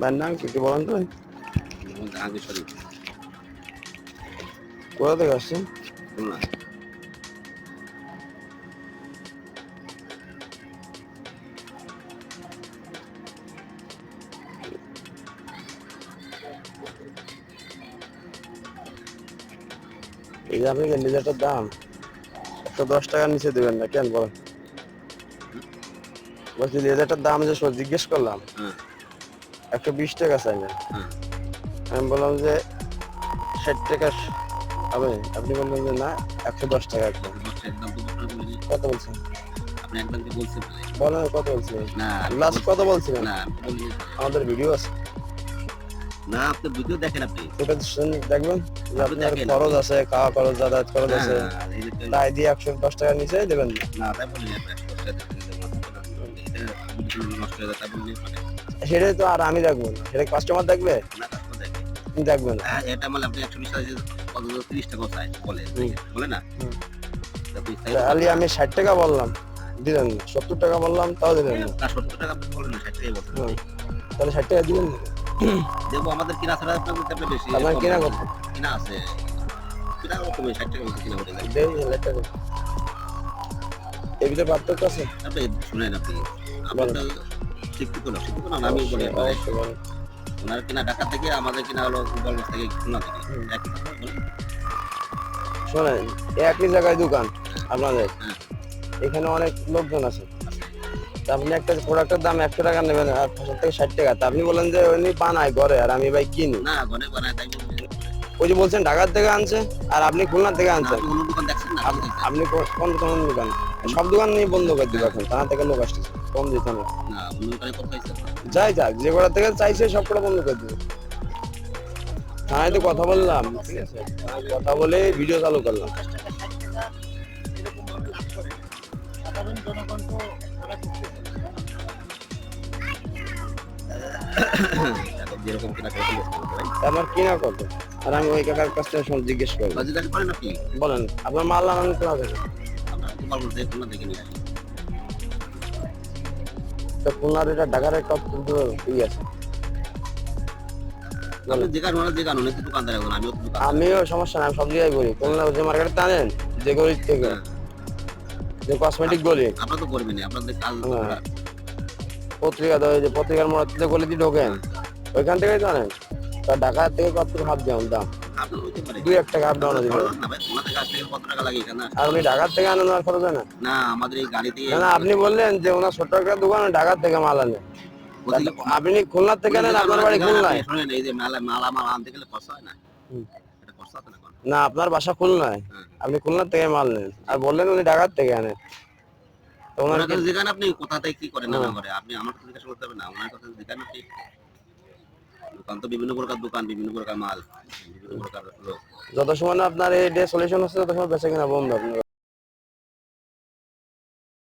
ভাইয়ের নাম কি একটু বলেন তো। কোথা থেকে আসছেন? খুলনা। এই যে আপনি লিটারটার দাম একশো দশ টাকার নিচে দেবেন না কেন বলেন? বলছি লেজারটার দাম যে জিজ্ঞেস করলাম হ্যাঁ। একশো বিশ টাকা চাইলেন। হ্যাঁ। আমি বললাম যে ষাট টাকা হবে আপনি বললেন যে না একশো দশ টাকা একদম। কত বলছেন? বলছেন? বলেন কত বলছিলেন না লাস্ট কত বলছিলেন? আমাদের ভিডিও আছে। না আপনি ভিডিও দেখেন আপনি। শুন- দেখবেন? আপনার খরচ আছে খাওয়া খরচ যাতায়াত খরচ আছে। এই তাই দিয়ে একশো দশ টাকার নিচে দেবেন। না তাই বলিনি নষ্ট হয়ে যায় তাই বলিনি মানে? সেটাই তো আর আমি দেখব না। সেটা কাস্টমার দেখবে? না কাস্টমার দেখে দেখবে। না। হ্যাঁ, এটা মানে আপনি একশো বিশ টাকা কত তিরিশ টাকা চাই বলে। বলে না। তা তাহলে আমি ষাট টাকা বললাম দিলেন না। সত্তর টাকা বললাম তাও দিলেন না। না সত্তর টাকা বলেন না ষাট বলছেন তাহলে ষাট টাকা দিলেন? দেখব আমাদের কিনা ছাড়া আপনার বেশি কম কিনা। কত? কিনা আছে। কিনা কত? ষাট টাকা কিনা টাকা। এর ভিতরে পার্থক্য আছে? আপনি শুনেন আপনি। বলেন। তো না শিক্ষিত না আমি বলি বলেন। ওনার কিনা ঢাকা থেকে আমাদের কিনা হলো থেকে খুলনা থেকে। একই কথা শোনেন একই জায়গায় দোকান আপনাদের। হ্যাঁ। এখানে অনেক লোকজন আছে। আপনি একটা প্রোডাক্টের দাম একশো টাকা নেবেন আর পাঁচশো থেকে ষাট টাকা। আপনি বলেন যে উনি বানায় ঘরে আর আমি ভাই কিনি। না ঘরে বানায় তাই ওই যে বলছেন ঢাকার থেকে আনছে আর আপনি খুলনা থেকে আনছেন। আপনি দোকান কোন কোন দোকান। সব দোকান নিয়ে বন্ধ করে দিবে এখন থানা থেকে লোক আসতেছে কম দিতে দোকানে খাইছেন যাই যাক যে কটা থেকে চাইছে সব কটা বন্ধ করে দিবে। থানায় তো কথা বললাম ঠিক আছে? কথা বলে ভিডিও চালু করলাম। তা আমার কিনা কত আর আমি ওই কাকার কাছ থেকে সব জিজ্ঞেস করলাম বাজিদারি করেন আপনি? বলেন আপনার মাল আনান নিয়ে আসি তো খুলনার এটা ঢাকার একটা অত্যন্ত ই আছে। আমিও সমস্যা নাই আমি সব জায়গায় করি খুলনা যে মার্কেটে টানেন যে গলির থেকে যে কসমেটিক গলি। আপনার তো করবেন আপনাদের কাজ তো হ্যাঁ। পত্রিকা দেয় যে পত্রিকার মধ্যে গলি দিয়ে ঢোকেন ওইখান থেকেই জানেন তা ঢাকা থেকে কত হাফ দাম? দাম দুই এক টাকা ডাউন থেকে আনেন আর খরচ হয় না? না আমাদের এই না আপনি বললেন যে ওনার ছোট্ট একটা দোকান ঢাকার থেকে মাল আনে। আপনি খুলনার থেকে আনেন আপনার বাড়ি খুলনায়? এই যে মেলা মালা মাল আনতে গেলে খরচা হয় না? আপনার বাসা খুলনায়। হ্যাঁ। আপনি খুলনার থেকে মাল নেন। আর বললেন উনি ঢাকার থেকে আনেন। ওনার কাছে যেখানে আপনি কোথা থেকে কি করেন না। করে আপনি আমার কাছে জিজ্ঞাসা করতে হবে না। ওনার কাছে যেখানে আপনি দোকান তো বিভিন্ন প্রকার দোকান, বিভিন্ন প্রকার মাল, বিভিন্ন প্রকার লোক। যত সময় আপনার এই ডে সলিউশন হচ্ছে, তত সময় বেঁচে কিনা বন্ধ। আপনার